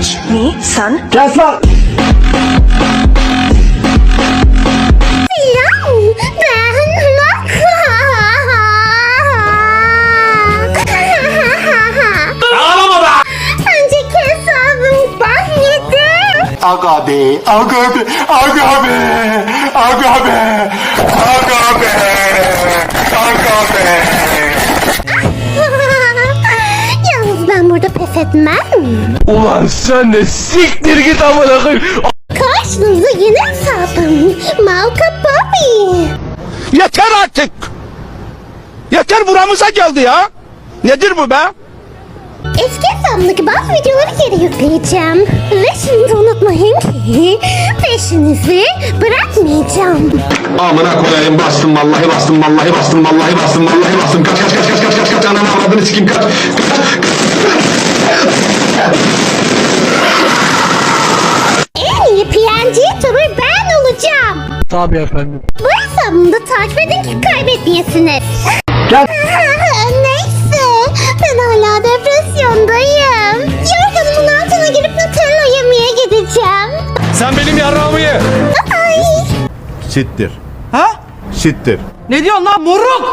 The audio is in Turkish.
Teach me, son. Kes lan! Aga be, aga be, aga be, aga be, aga be, etmem. Ulan sen de siktir git amına koyayım. Karşınızda yeni hesabım. Malka Bobby. Yeter artık. Yeter buramıza geldi ya. Nedir bu be? Eski hesabımdaki bazı videoları geri yükleyeceğim. Ve şimdi unutmayın ki peşinizi bırakmayacağım. Amına koyayım bastım vallahi bastım vallahi bastım vallahi bastım vallahi bastım kaç kaç kaç kaç kaç kaç kaç ananı avradını sikeyim kaç kaç Tabii efendim. Bu hesabımda takip edin ki kaybetmeyesiniz. Gel. Neyse ben hala depresyondayım. Yorganımın altına girip Nutella yemeye gideceğim. Sen benim yarrağımı ye. Ay. Sittir. Ha? Sittir. Ne diyorsun lan moruk?